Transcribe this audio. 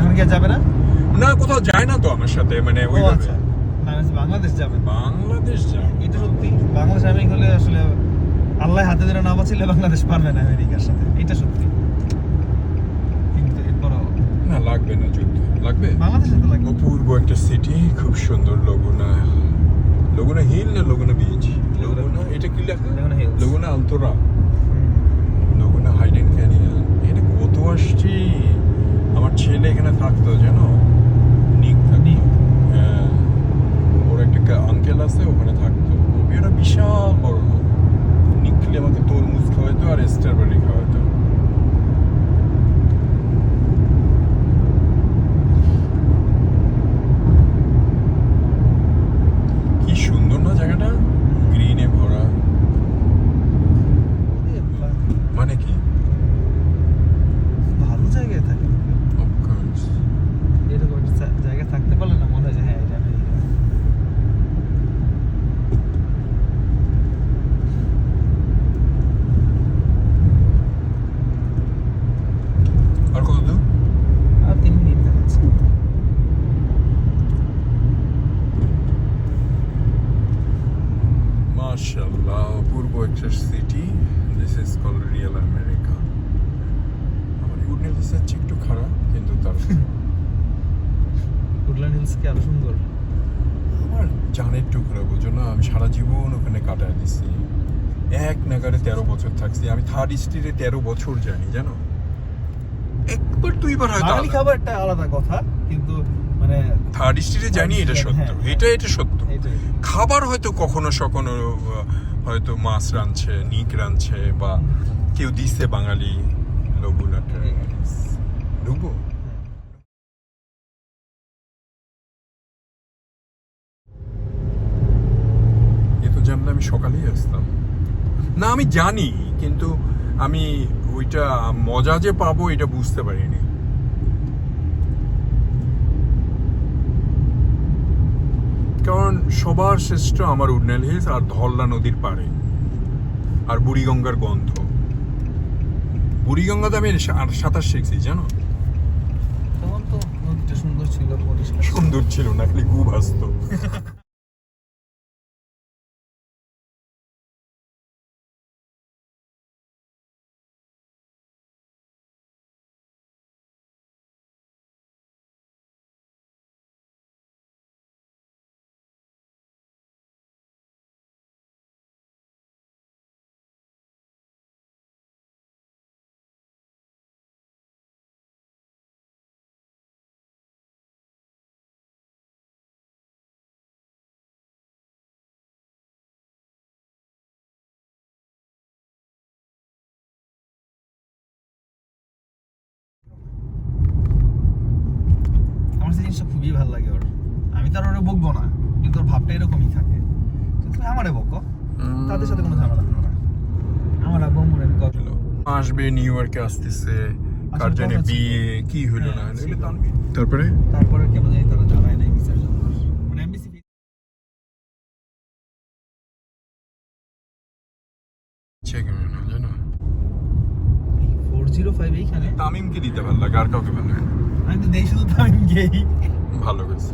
এখন কি যাবে না? না কোথাও যায় না তো আমার সাথে মানে ও ওইভাবে। আচ্ছা। না, আমি ভাবছি বাংলাদেশ যাবে। বাংলাদেশ যায় এটা সত্যি। বাংলাদেশ আমি হলে আসলে আল্লাহ হাতে ধরে না বাঁচিলে বাংলাদেশ পারবে না আমেরিকার সাথে। এটা সত্যি। কিন্তু এরপরও না লাগবে না যুদ্ধ। লাগবে? বাংলাদেশে তো লাগবে। অপূর্ব একটা সিটি খুব সুন্দর লগুনা লগুনা হিল না লগুনা বিচ লগুনা এটা কি লেখা. লগুনা আন্তরা লগুনা হাইডেন ক্যানিয়ন এটা কত আসছি? ছেলে এখানে থাকতো জানো নিক থাকতো হ্যাঁ। ওর একটা আঙ্কেল আছে ওখানে থাকতো ওটা বিশাল বড় নিকলে আমাকে তরমুজ খাওয়াইতো আর স্ট্রবেরি খাওয়াইতো কি সুন্দর না জায়গাটা গ্রিনে ভরা ওরে বাবা, মানে কি ভালো জায়গায় থাকে Of course. এরকম একটা জা- জায়গায় থাকতে পারলে না মনে হয় যে হ্যাঁ এটা আমেরিকা আর কত দূর আর তিন মিনিট দেখাচ্ছে মাশাআল্লাহ অপূর্ব একটা city this is call real America আমার উডনেল হচ্ছে একটু খারাপ কিন্তু তার উডল্যান্ড হিলস কি আরও সুন্দর? আমার জানের টুকরা বোঝো না আমি সারা জীবন ওখানে কাটায় দিছি। এক নাগারে তেরো বছর থাকছি আমি থার্ড স্ট্রিটে তেরো বছর জানি জানো? একবার দুইবার হয়তো বাঙালি খাবার একটা আলাদা কথা কিন্তু মানে থার্ড স্ট্রিটে জানি এটা সত্য। হ্যাঁ, হ্যাঁ। এটা এটা সত্য। খাবার হয়তো কখনো সখনো হয়তো মাছ রাঁধছে নিক রাঁধছে বা কেউ দিচ্ছে বাঙালি ঢুকবো? জানলে আমি সকালেই আসতাম। না আমি জানি কিন্তু আমি ওইটা মজা যে পাবো এটা বুঝতে পারিনি। সবার শ্রেষ্ঠ আমার উডনেল হিলস আর ধল্লা নদীর পাড়ে। আর বুড়িগঙ্গার গন্ধ। বুড়িগঙ্গাতে আমি আর সাঁতার শিখছি জানো? সুন্দর ছিল না খালি গু ভাসতো। জিনিসটা খুবই ভালো লাগে ওর। আমি তো আর ওরে বকবো না কিন্তু ওর ভাবটা এরকমই থাকে। তুমি আমারে বকো তাদের সাথে কোনো ঝামেলা করো না। আমার আব্বু মনে কথা হলো। আসবে নিউ ইয়র্কে আসতেছে কার জানে বিয়ে কি? হলো না হ্যাঁ, হলো। তারপরে? তারপরে কেমন জানি তারা জানায় নাই বিচার মানে এমবিসি চেক না? জানো ফোর জিরো ফাইভ এইখানে তামিমকে দিতে ভালো লাগে আর কাউকে ভালো লাগে না। আমি তো দেই শুধু তামিম গেই ভালো গেছে